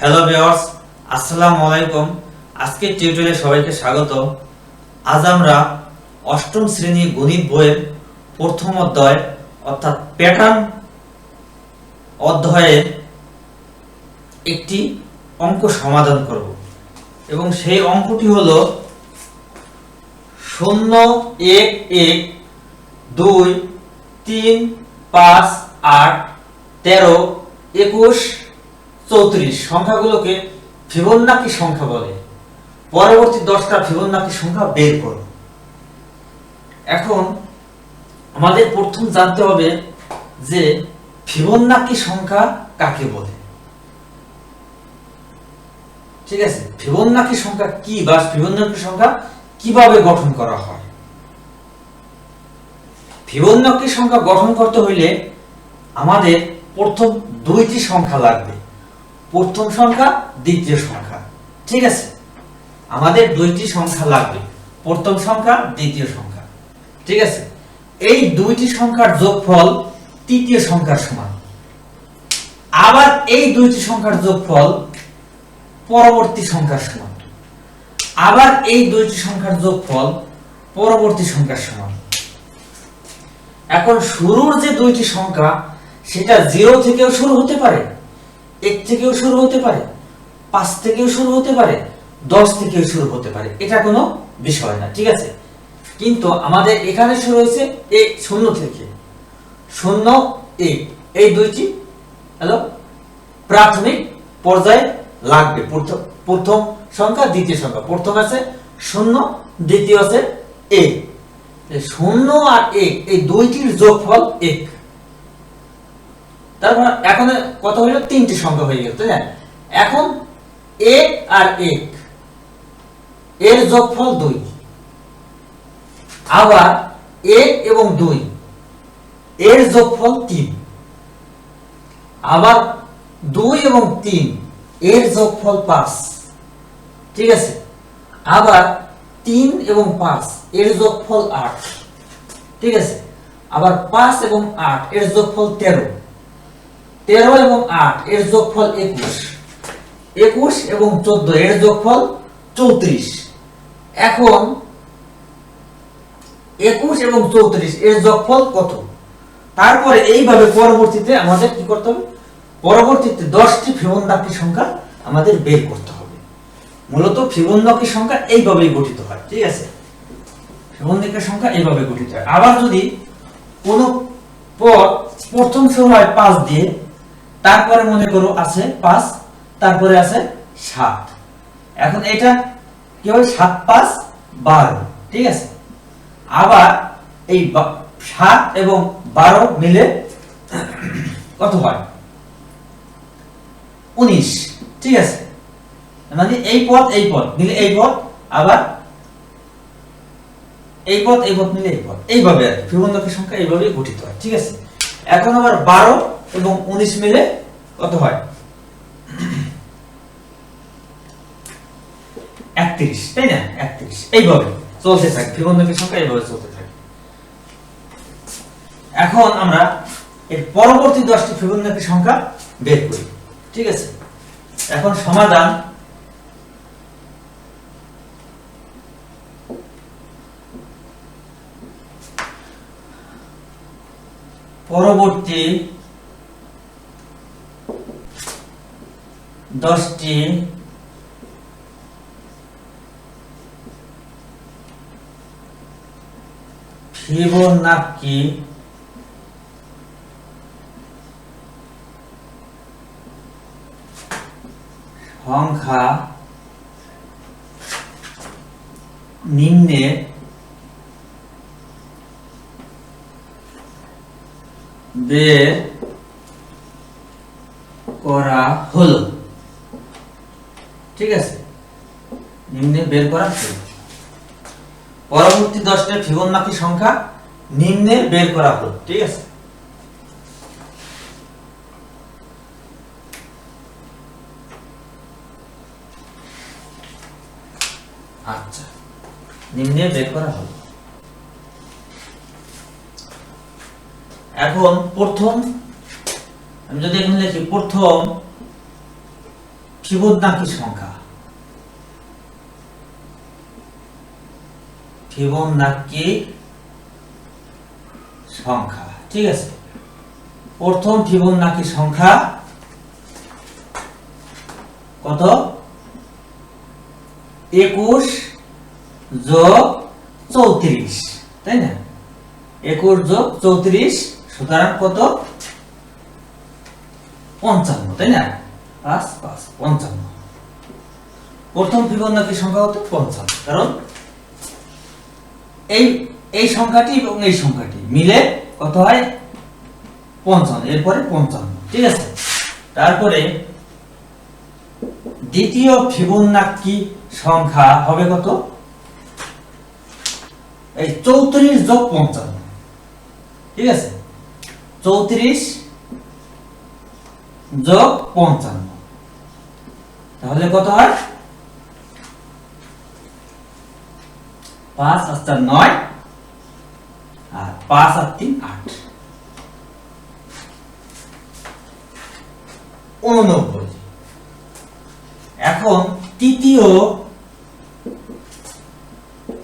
Hello viewers আসসালামু আলাইকুম। আজকের টিউটোরিয়ালে সবাইকে স্বাগত আজ আমরা অষ্টম শ্রেণি গণিত বইয়ের প্রথম অধ্যায়, অর্থাৎ প্যাটার্ন অধ্যায়ে একটি অঙ্ক সমাধান করব। এবং সেই অঙ্কটি হলো শূন্য, এক এক, দুই, তিন, পাঁচ, আট, তেরো, একুশ চৌত্রিশ। সংখ্যাগুলোকে ফিবোনাকি সংখ্যা বলে। পরবর্তী দশটা ফিবোনাকি সংখ্যা বের করো। এখন আমাদের প্রথম জানতে হবে যে ফিবোনাকি সংখ্যা কাকে বলে? ঠিক আছে? ফিবোনাকি সংখ্যা কি বা ফিবোনাকি সংখ্যা কীভাবে গঠন করা হয়? ফিবোনাকি সংখ্যা গঠন করতে হইলে আমাদের প্রথম দুইটি সংখ্যা লাগবে। প্রথম সংখ্যা, দ্বিতীয় সংখ্যা। ঠিক আছে? আমাদের দুইটি সংখ্যা লাগবে। প্রথম সংখ্যা, দ্বিতীয় সংখ্যা। ঠিক আছে? এই দুইটি সংখ্যার যোগফল তৃতীয় সংখ্যার সমান। আবার এই দুইটি সংখ্যার যোগফল পরবর্তী সংখ্যার সমান। আবার এই দুইটি সংখ্যার যোগফল পরবর্তী সংখ্যার সমান। এখন শুরুর যে দুইটি সংখ্যা, সেটা জিরো থেকেও শুরু হতে পারে। এক থেকেও শুরু হতে পারে, পাঁচ থেকেও শুরু হতে পারে, দশ থেকেও শুরু হতে পারে। এটা কোনো বিষয় না, ঠিক আছে? কিন্তু আমাদের এখানে শুরু হয়েছে এই শূন্য থেকে। শূন্য এক এই দুইটি, হ্যালো? প্রাথমিক পর্যায়ে লাগবে। প্রথম সংখ্যা, দ্বিতীয় সংখ্যা। প্রথম আছে শূন্য, দ্বিতীয় আছে এক। শূন্য আর এক, এই দুইটির যোগফল এক। তারপর এখন কত হইল? তিনটি সংখ্যা হয়ে গেল, তাই এখন এক আর এক, এর যোগফল দুই। আবার এক এবং দুই, এর যোগফল তিন। আবার দুই এবং তিন, এর যোগফল পাঁচ। ঠিক আছে? আবার তিন এবং পাঁচ, এর যোগফল আট। ঠিক আছে? আবার পাঁচ এবং আট, এর যোগফল তেরো। তেরো এবং আট, এর যোগফল একুশ। একুশ এবং চোদ্দ, এর যোগফল চৌত্রিশ। এখন একুশ এবং চৌত্রিশ, এর যোগফল কত? তারপরে এইভাবে পরবর্তীতে আমাদের কি করতে হবে? পরবর্তীতে দশটি ফিবোনাকি সংখ্যা আমাদের বের করতে হবে। মূলত ফিবোনাকি সংখ্যা এইভাবেই গঠিত হয়, ঠিক আছে? ফিবোনাকি সংখ্যা এইভাবে গঠিত হয়। আবার যদি কোন পদ প্রথম শুরু হয় পাঁচ দিয়ে তারপরে মনে করো আছে পাঁচ, তারপরে আছে সাত। এখন এটা কি হয়? সাত পাঁচ বারো, ঠিক আছে? আবার এই সাত এবং বারো মিলে কত হয়? উনিশ, ঠিক আছে? মানে এই পথ এই পথ মিলে এই পথ আবার এই পথ এই পথ মিলে এই পথ এইভাবে আর কি। সংখ্যা এইভাবে গঠিত হয়, ঠিক আছে? এখন আবার বারো এবং উনিশ মিলে কত হয়? একত্রিশ, তাই না? একত্রিশ। এইভাবে চলতে থাকে ফিবোনাকি সংখ্যা এইভাবে চলতে থাকে। এখন আমরা এর পরবর্তী দশটি ফিবোনাকি সংখ্যা বের করি, ঠিক আছে? এখন সমাধান পরবর্তী দশটি ফিবোনাকি সংখ্যা। নিম্নে। বের করা হলো। ঠিক আছে? নিম্নে বের করা হলো পরবর্তী দশটা ফিবোনাকি সংখ্যা নিম্নে বের করা হলো, ঠিক আছে? আচ্ছা নিম্নে বের করা হলো। এখন প্রথম, আমি যদি এখানে লিখি প্রথম ফিবোনাকি সংখ্যা। ফিবোনাকি সংখ্যা। ঠিক আছে? প্রথম ফিবোনাকি সংখ্যা কত? একুশ যোগ চৌত্রিশ, তাই না? একুশ যোগ চৌত্রিশ, সুতরাং কত? পঞ্চান্ন, তাই না? পাঁচ পাঁচ, পঞ্চান্ন। প্রথম ফিবোনাকি সংখ্যা হতো পঞ্চান্ন। কারণ এই এই সংখ্যাটি এবং এই সংখ্যাটি মিলে কত হয়? পঞ্চান্ন, এরপরে পঞ্চান্ন, ঠিক আছে? তারপরে দ্বিতীয় ফিবোনাকি সংখ্যা হবে কত? এই চৌত্রিশ যোগ পঞ্চান্ন, ঠিক আছে? চৌত্রিশ যোগ পঞ্চান্ন, তাহলে কত হয়? পাঁচ আর চার নয়, আর পাঁচ আর তিন আট। উননব্বই। এখন তৃতীয়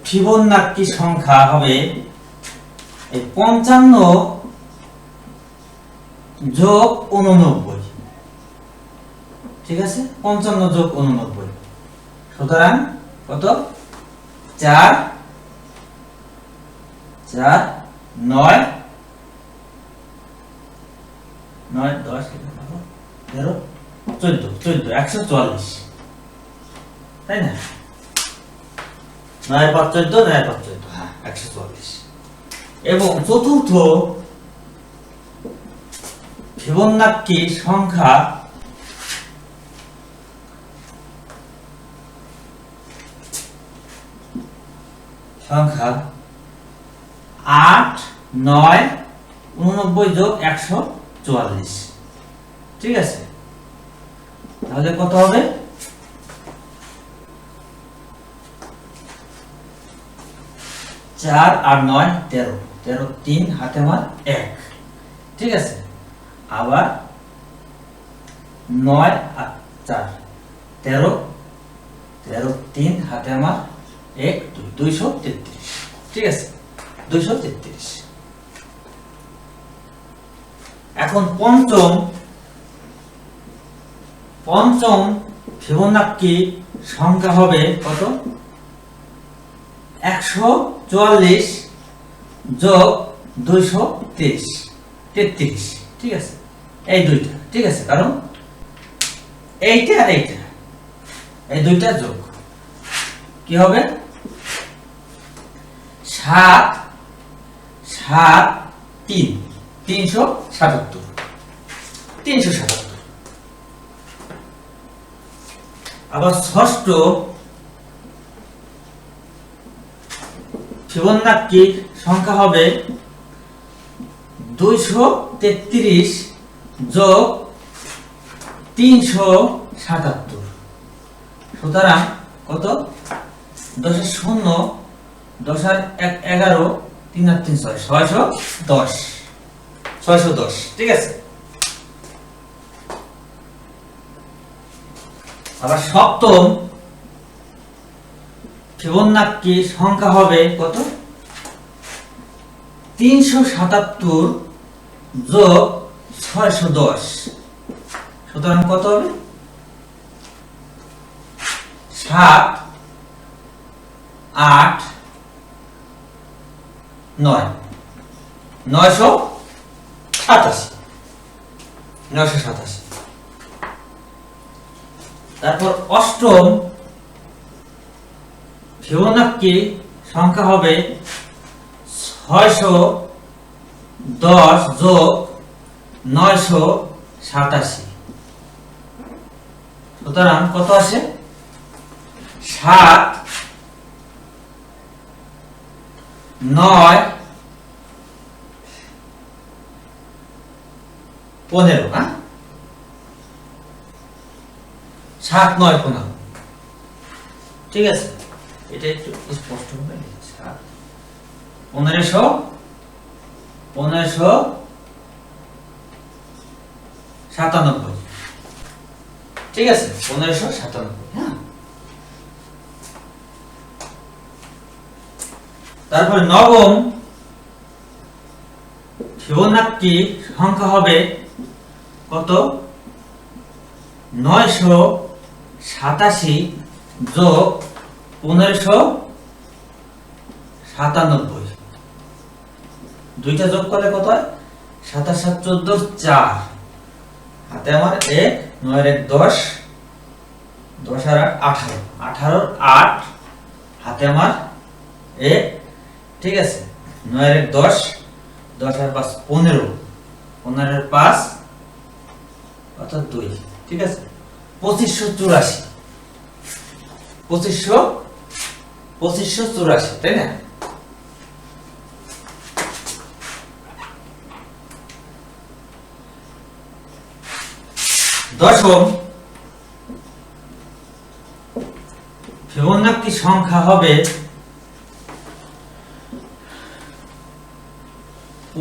ফিবোনাক্কি সংখ্যা হবে এই পঞ্চান্ন যোগ উননব্বই। ঠিক আছে? পঞ্চান্ন যোগ উননব্বই। সুতরাং কত? চার চার নয় নয়, দশ তেরো, চোদ্দ চোদ্দ, একশো চুয়াল্লিশ। তাই না? নয় পাঁচ চোদ্দ, নয় পাঁচ চোদ্দ হ্যাঁ একশো চুয়াল্লিশ। এবং চতুর্থ, ফিবোনাক্কি সংখ্যা সংখ্যা আট, নয়, উননব্বই যোগ একশো চুয়াল্লিশ। ঠিক আছে? তাহলে কত হবে? চার আর নয়, তেরো। তেরো তিন, হাতে আমার এক। ঠিক আছে? আবার নয় আর চার। তেরো তেরো তিন, হাতে আমার এক, দুই, দুইশো তেত্রিশ। ঠিক আছে? দুইশো তেত্রিশ। এখন পঞ্চম পঞ্চম ফিবোনাক্কি সংখ্যা হবে কত? একশো চুয়াল্লিশ যোগ দুইশো তেইশ তেত্রিশ, ঠিক আছে? এই দুইটা, ঠিক আছে? কারণ এইটা আর এইটা, এই দুইটা যোগ। কি হবে? সাত সাত, তিন। তিনশো সাতাত্তর। তিনশো সাতাত্তর। আবার ষষ্ঠ ফিবোনাক্কির সংখ্যা হবে দুইশো তেত্রিশ যোগ তিনশো সাতাত্তর। সুতরাং কত? দশের শূন্য দশ আর এক এগারো তিন আর তিন, ছয়, ছয়শো দশ। ছয়শো দশ, ঠিক আছে? আবার সপ্তম সংখ্যা হবে কত? তিনশো সাতাত্তর যোগ ছয়শো দশ। সুতরাং কত হবে? সাত, আট নয়। নয়শো সাতাশি। নয়শো সাতাশি। তারপর অষ্টম ফিবোনাক্কি সংখ্যা হবে ছয়শো দশ যোগ নয়শো সাতাশি। সুতরাং কত আসে? সাত নয়, পনেরো হ্যাঁ? সাত, নয়, পনেরো। ঠিক আছে? এটা একটু স্পষ্ট হবে সাত। পনেরোশো পনেরোশো সাতানব্বই। ঠিক আছে? পনেরোশো সাতানব্বই হ্যাঁ? তারপরে নবম ফিবোনাক্কি সংখ্যা হবে কত? নয়শো সাতাশি যোগ পনেরোশো সাতানব্বই। দুইটা যোগ করলে কত হয়? সাতাশ সাত চোদ্দ চার। হাতে আমার এক, নয়ের এক দশ দশ আর আট আঠারো। আঠারোর আট, হাতে আমার এক ঠিক আছে? নয়ের দশ দশ পাঁচ পনেরো। পনেরোর পাঁচ, অর্থাৎ দুই, ঠিক আছে? পঁচিশশো চুরাশি। পঁচিশশো পঁচিশশো চুরাশি, তাই না? দশম ফিবোনাক্কি সংখ্যা হবে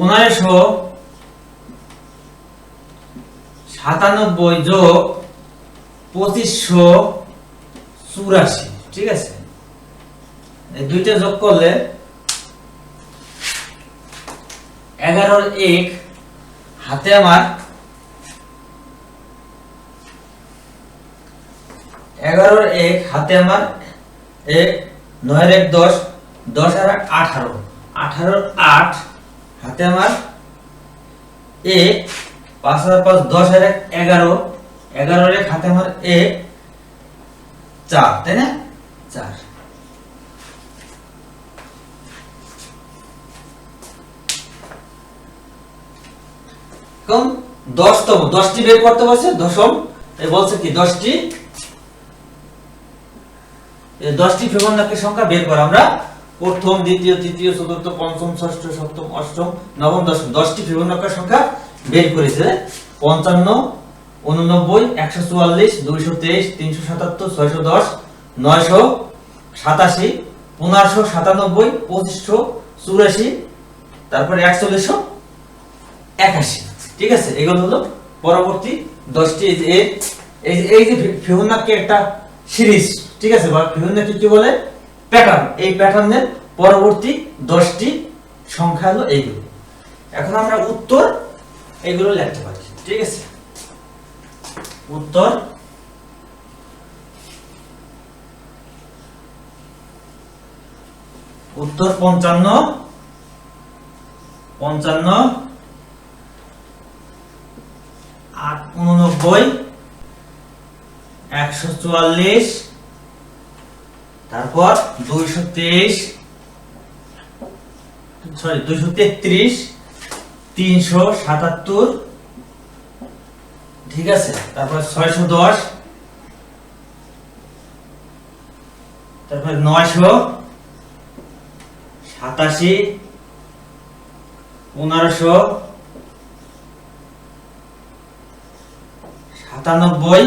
পনেরোশো সাতানব্বই যোগ পঁচিশশো চুরাশি, ঠিক আছে? দুইটা যোগ করলে এগারোর এক, হাতে আমার এগারোর এক, হাতে আমার এক নয়ের এক দশ দশ আর আঠারো। আঠারোর আট হাতে আমার এক পাঁচ হাজার পাঁচ, দশ এক, এগারো। এগারোর এক হাতে আমার এক চার, তাই না? চার। দশতম দশটি বের করতে বলছে, দশম। এ বলছে কি, দশটি? দশটি ফিবোনাক্কি সংখ্যা বের করা, আমরা প্রথম, দ্বিতীয়, তৃতীয়, চতুর্থ, পঞ্চম, ষষ্ঠ, সপ্তম, অষ্টম, নবম, দশম, দশটি ফিবোনাক্কি সংখ্যা বের করেছে। পঞ্চান্ন, উননব্বই, একশো চুয়াল্লিশ, দুইশো তেইশ, তিনশো সাতাত্তর, ছয়শো দশ, নয়শো সাতাশি, পনেরোশো সাতানব্বই, পঁচিশশো চুরাশি, তারপরে একচল্লিশশো একাশি। ঠিক আছে? এগুলো হলো পরবর্তী দশটি। এই যে এই যে ফিবোনাক্কি একটা সিরিজ, ঠিক আছে? বা ফিবোনাক্কি কি বলে? প্যাটার্ন এই প্যাটার্নের পরবর্তী দশটি সংখ্যা হলো এইগুলো। এখন আমরা উত্তর এগুলো লিখতে পারি, ঠিক আছে? উত্তর উত্তর পঞ্চান্ন পঞ্চান্ন উননব্বই, একশো চুয়াল্লিশ তারপর দুইশো তেইশ, সরি, দুইশো তেত্রিশ, তিনশো সাতাত্তর, ঠিক আছে? তারপর ছয়শো দশ, তারপর নয়শো সাতাশি, পনেরোশো সাতানব্বই,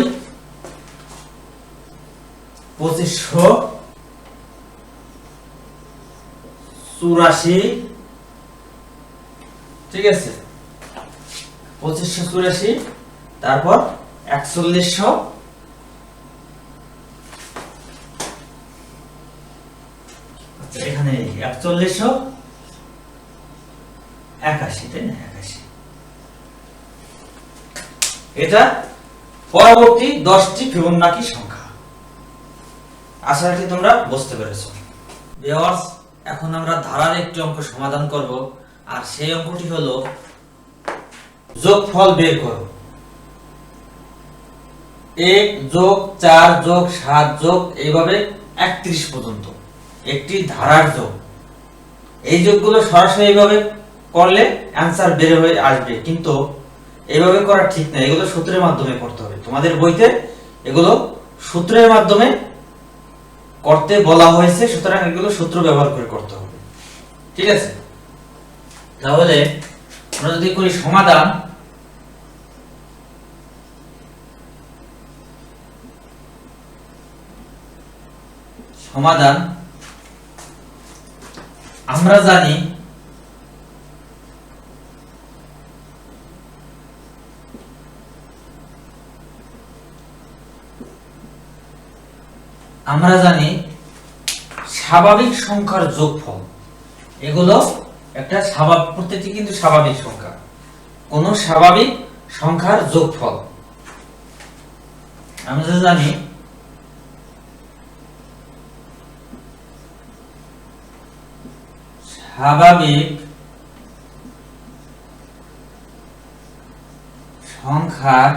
পঁচিশশো চুরাশি। ঠিক আছে? পঁচিশশো চুরাশি, তারপর একচল্লিশশো। আচ্ছা এখানে একচল্লিশশো, একাশি, তাই না? একাশি। এটা পরবর্তী দশটি ফিবোনাকি সংখ্যা। আশা রাখি তোমরা বুঝতে পেরেছ। এখন আমরা ধারার একটি অঙ্ক সমাধান করব, আর সেই অঙ্কটি হলো যোগফল বের করো। এক যোগ চার যোগ সাত যোগ এইভাবে একত্রিশ পর্যন্ত। একটি ধারার যোগ। এই যোগগুলো সরাসরি এইভাবে করলে অ্যান্সার বের হয়ে আসবে, কিন্তু এইভাবে করা ঠিক না। এগুলো সূত্রের মাধ্যমে করতে হবে। তোমাদের বইতে এগুলো সূত্রের মাধ্যমে করতে বলা হয়েছে, সুতরাং এগুলো সূত্র ব্যবহার করে করতে হবে। ঠিক আছে? তাহলে আমরা যদি করি সমাধান সমাধান আমরা জানি আমরা জানি স্বাভাবিক সংখ্যার যোগফল। এগুলো একটা স্বাভাবিক প্রত্যেকটি কিন্তু স্বাভাবিক সংখ্যা। কোন স্বাভাবিক সংখ্যার যোগফল। আমরা জানি স্বাভাবিক সংখ্যার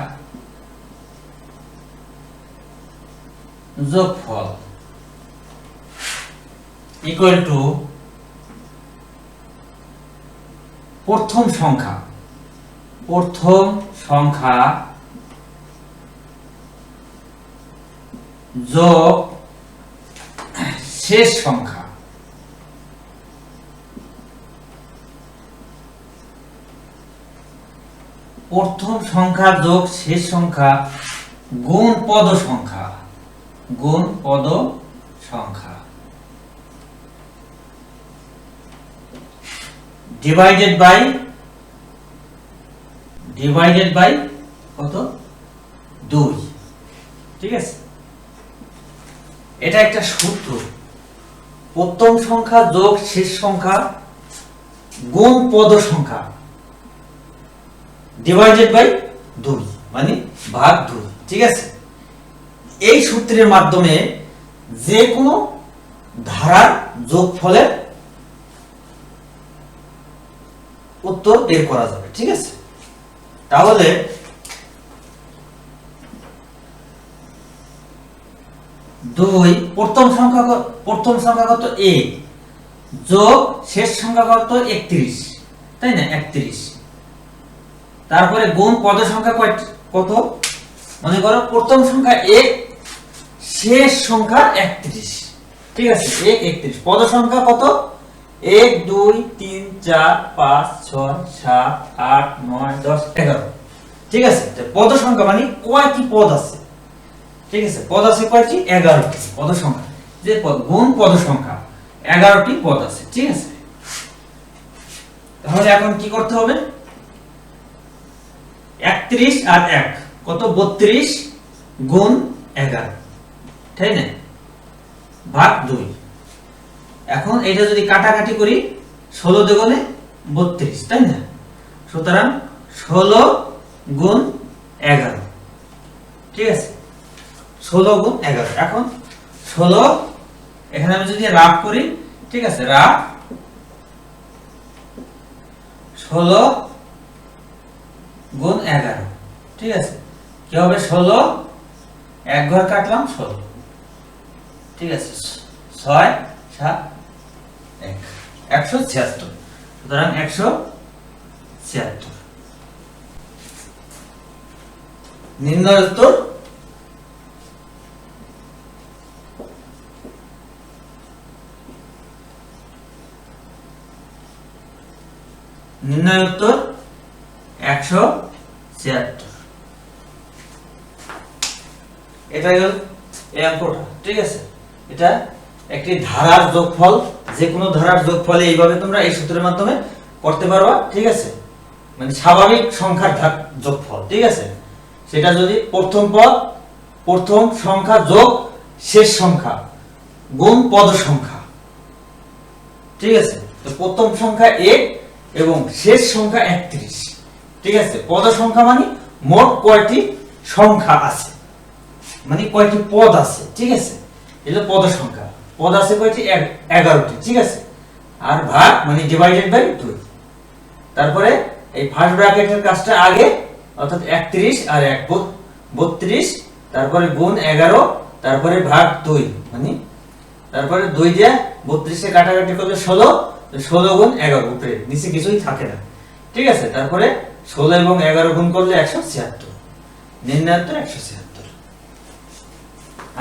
যোগফল ইকুয়াল টু প্রথম সংখ্যা প্রথম সংখ্যা যোগ শেষ সংখ্যা। প্রথম সংখ্যা যোগ শেষ সংখ্যা গুণ পদ সংখ্যা। গুণ পদ সংখ্যা। ডিভাইডেড বাই ডিভাইডেড বাই কত? দুই। ঠিক আছে? এটা একটা সূত্র। প্রথম সংখ্যা, যোগ, শেষ সংখ্যা, গুণ পদ সংখ্যা। ডিভাইডেড বাই দুই মানে ভাগ দুই। ঠিক আছে? এই সূত্রের মাধ্যমে যে কোনো ধারার যোগফলের উত্তর বের করা যাবে, ঠিক আছে? তাহলে দুই, প্রথম সংখ্যা প্রথম সংখ্যা কত এ যোগ শেষ সংখ্যা কত একত্রিশ, তাই না? একত্রিশ। তারপরে গুণ পদ সংখ্যা কত? মনে করো প্রথম সংখ্যা এক শেষ সংখ্যা একত্রিশ। ঠিক আছে এক একত্রিশ। পদ সংখ্যা কত? এক, দুই, তিন, চার, পাঁচ, ছয়, সাত, আট, নয়, দশ, এগারো। ঠিক আছে পদ সংখ্যা মানে কয়টি পদ আছে? ঠিক আছে, পদ আছে কয়টি? এগারোটি পদ সংখ্যা। যে পদ, গুণ পদ সংখ্যা, এগারোটি পদ আছে। ঠিক আছে? তাহলে এখন কি করতে হবে? একত্রিশ আর এক। কত? বত্রিশ গুণ এগারো। তাই না? ভাগ দুই। এখন এটা যদি কাটাকাটি করি, ষোলো দেগুণে বত্রিশ, তাই না? সুতরাং ষোলো গুণ এগারো। ঠিক আছে? ষোলো গুণ এগারো। এখন ষোলো, এখানে আমি যদি রাফ করি, ঠিক আছে? রাফ ষোলো গুণ এগারো। ঠিক আছে? কি হবে? ষোলো, এক ঘর কাটলাম ষোলো। ঠিক আছে, ছয়, সাত, এক। একশো ছিয়াত্তর। সুতরাং একশো ছিয়াত্তর। উত্তর? নির্ণয় উত্তর? একশো ছিয়াত্তর। এটা গেল এই অঙ্কটা, ঠিক আছে? এটা একটি ধারার যোগফল যে কোনো ধারার যোগফলে এইভাবে তোমরা এই সূত্রের মাধ্যমে করতে পারবা, ঠিক আছে? মানে স্বাভাবিক সংখ্যার ধার যোগফল, ঠিক আছে? সেটা যদি প্রথম পদ, প্রথম সংখ্যা যোগ শেষ সংখ্যা গুণ পদ সংখ্যা, ঠিক আছে? তো প্রথম সংখ্যা এক এবং শেষ সংখ্যা একত্রিশ, ঠিক আছে? পদ সংখ্যা মানে মোট কয়টি সংখ্যা আছে? মানে কয়টি পদ আছে, ঠিক আছে? এটা পদ সংখ্যা। পদ আছে এক- এগারোটি, ঠিক আছে? আর ভাগ মানে ডিভাইডেড বাই দুই। তারপরে এই ফার্স্ট ব্র্যাকেটের কাজটা আগে, অর্থাৎ একত্রিশ আর এক, বত- বত্রিশ, তারপরে গুণ এগারো, তারপরে ভাগ দুই মানে তারপরে দুই দিয়ে বত্রিশে কাটাকাটি করলে ষোলো ষোলো গুণ এগারো, উপরে, নিচে কিছুই থাকে না। ঠিক আছে? তারপরে ষোলো এবং এগারো গুণ করলে একশো ছিয়াত্তর। নির্ণয় একশো ছিয়াত্তর।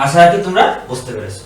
আশা রাখি তোমরা বুঝতে পেরেছ।